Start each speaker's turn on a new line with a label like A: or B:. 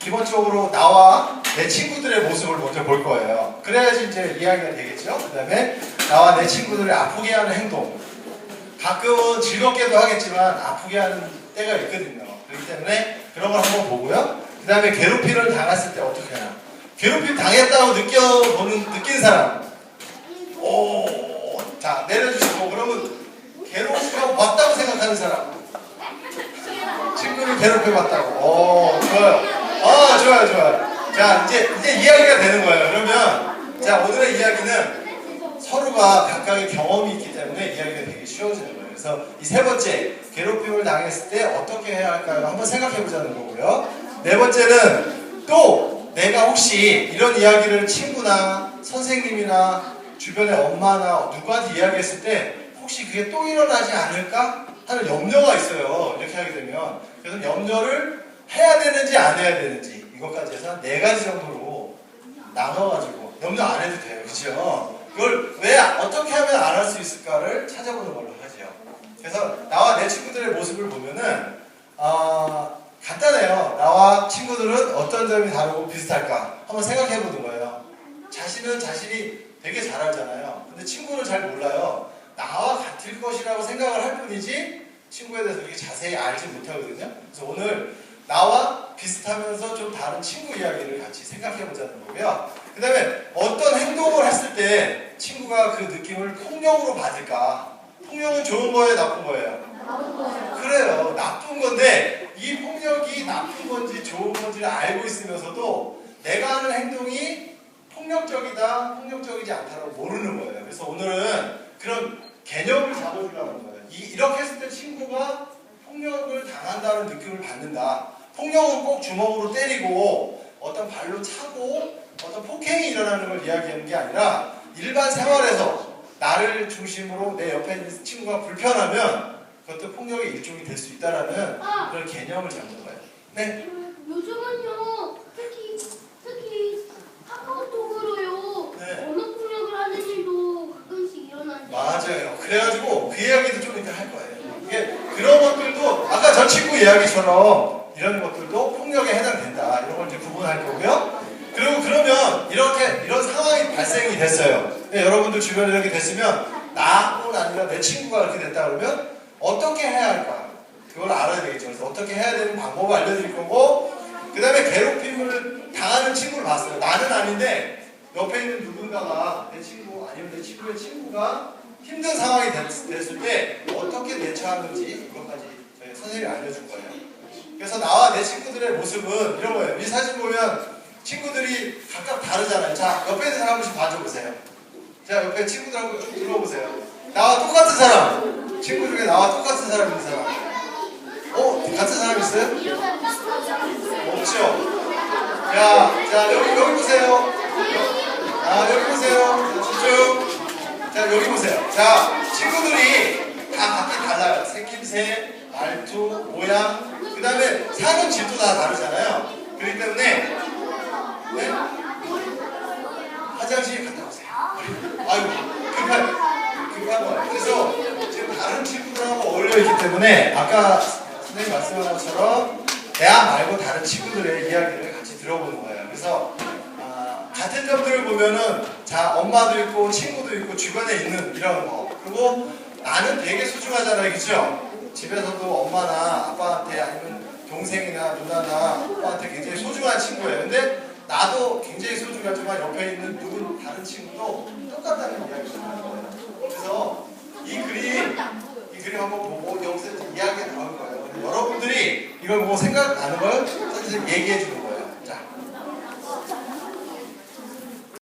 A: 기본적으로 나와 내 친구들의 모습을 먼저 볼 거예요. 그래야지 이제 이야기가 되겠죠. 그 다음에 나와 내 친구들을 아프게 하는 행동. 가끔은 즐겁게도 하겠지만 아프게 하는 때가 있거든요. 그렇기 때문에 그런 걸 한번 보고요. 그 다음에 괴롭힘을 당했을 때 어떻게 하나. 괴롭힘 당했다고 느껴보는, 느낀 사람. 오, 자, 내려주시고, 그러면 괴롭혀 왔다고 생각하는 사람. 친구를 괴롭혀 봤다고. 오, 좋아요. 아, 좋아요, 좋아요. 자, 이제, 이제 이야기가 되는 거예요. 그러면, 자, 오늘의 이야기는 서로가 각각의 경험이 있기 때문에 이야기가 되게 쉬워지는 거예요. 그래서 이 세 번째, 괴롭힘을 당했을 때 어떻게 해야 할까요? 한번 생각해 보자는 거고요. 네 번째는 또 내가 혹시 이런 이야기를 친구나 선생님이나 주변의 엄마나 누구한테 이야기했을 때 혹시 그게 또 일어나지 않을까 하는 염려가 있어요. 이렇게 하게 되면. 그래서 염려를 해야 되는지 안 해야 되는지 이것까지 해서 한네 가지 정도로 나눠가지고 염려 안 해도 돼요. 그죠? 그걸 왜 어떻게 하면 안 할 수 있을까를 찾아보는 걸로 하죠. 그래서 나와 내 친구들의 모습을 보면은 아 간단해요. 나와 친구들은 어떤 점이 다르고 비슷할까 한번 생각해 보는 거예요. 자신은 자신이 되게 잘 알잖아요. 근데 친구는 잘 몰라요. 나와 같을 것이라고 생각을 할 뿐이지 친구에 대해서 이렇게 자세히 알지 못하거든요. 그래서 오늘 나와 비슷하면서 좀 다른 친구 이야기를 같이 생각해 보자는 거고요. 그 다음에 어떤 행동을 했을 때 친구가 그 느낌을 폭력으로 받을까? 폭력은 좋은 거예요, 나쁜 거예요? 그래요. 나쁜 건데 이 폭력이 나쁜 건지 좋은 건지를 알고 있으면서도 내가 하는 행동이 폭력적이다, 폭력적이지 않다라고 모르는 거예요. 그래서 오늘은 그런 개념을 잡아주려는 거예요. 이, 이렇게 했을 때 친구가 폭력을 당한다는 느낌을 받는다. 폭력은 꼭 주먹으로 때리고 어떤 발로 차고 어떤 폭행이 일어나는 걸 이야기하는 게 아니라 일반 생활에서 나를 중심으로 내 옆에 있는 친구가 불편하면 그것도 폭력의 일종이 될 수 있다라는 그런 개념을 잡는 거예요. 네.
B: 요즘은요 특히 특히 카카오톡으로요
A: 네.
B: 언어 폭력을 하는 일도 가끔씩 일어나는데
A: 맞아요. 그래가지고 그 이야기도 좀 이따 할 거예요. 이게 그런 것들도 아까 저 친구 이야기처럼 이런 것들도 폭력에 해당된다. 이런 걸 이제 구분할 거고요. 그리고 그러면 이렇게 이런 상황이 발생이 됐어요. 네, 여러분들 주변에 이렇게 됐으면 나뿐 아니라 내 친구가 이렇게 됐다 그러면 어떻게 해야 할까? 그걸 알아야 되겠죠. 그래서 어떻게 해야 되는 방법을 알려드릴 거고 그 다음에 괴롭힘을 당하는 친구를 봤어요. 나는 아닌데 옆에 있는 누군가가 내 친구 아니면 내 친구의 친구가 힘든 상황이 됐, 됐을 때 어떻게 대처하는지 이것까지 저희 선생님이 알려줄 거예요. 내 친구들의 모습은 이런 거예요. 이 사진 보면 친구들이 각각 다르잖아요. 자, 옆에 있는 사람 한 번씩 봐줘보세요. 자, 옆에 친구들하고 쭉 둘러보세요. 나와 똑같은 사람. 친구 중에 나와 똑같은 사람 있는 사람. 어? 같은 사람 있어요? 없죠? 자, 자, 여기, 여기 보세요. 아, 여기 보세요. 자, 집중. 자, 여기 보세요. 자, 친구들이 다 각기 달라요. 생김새, 말투, 모양, 그 다음에 사는 집도 다 다르잖아요. 그렇기 때문에, 네? 화장실 갔다 오세요. 아이고, 급한, 급한 거예요. 그래서 지금 다른 친구들하고 어울려 있기 때문에 아까 선생님 말씀한 것처럼 대화 말고 다른 친구들의 이야기를 같이 들어보는 거예요. 그래서 아, 같은 점들을 보면은 자 엄마도 있고 친구도 있고 주변에 있는 이런 거 그리고 나는 되게 소중하잖아요, 그죠? 집에서도 엄마나 아빠한테 아니면 동생이나 누나나 오빠한테 굉장히 소중한 친구예요. 근데 나도 굉장히 소중하지만 옆에 있는 누군 다른 친구도 똑같다는 이야기를 하는 거예요. 그래서 이 그림 이 그림 한번 보고 여기서 이야기가 나올 거예요. 여러분들이 이걸 보고 생각나는 걸 선생님 얘기해 주는 거예요.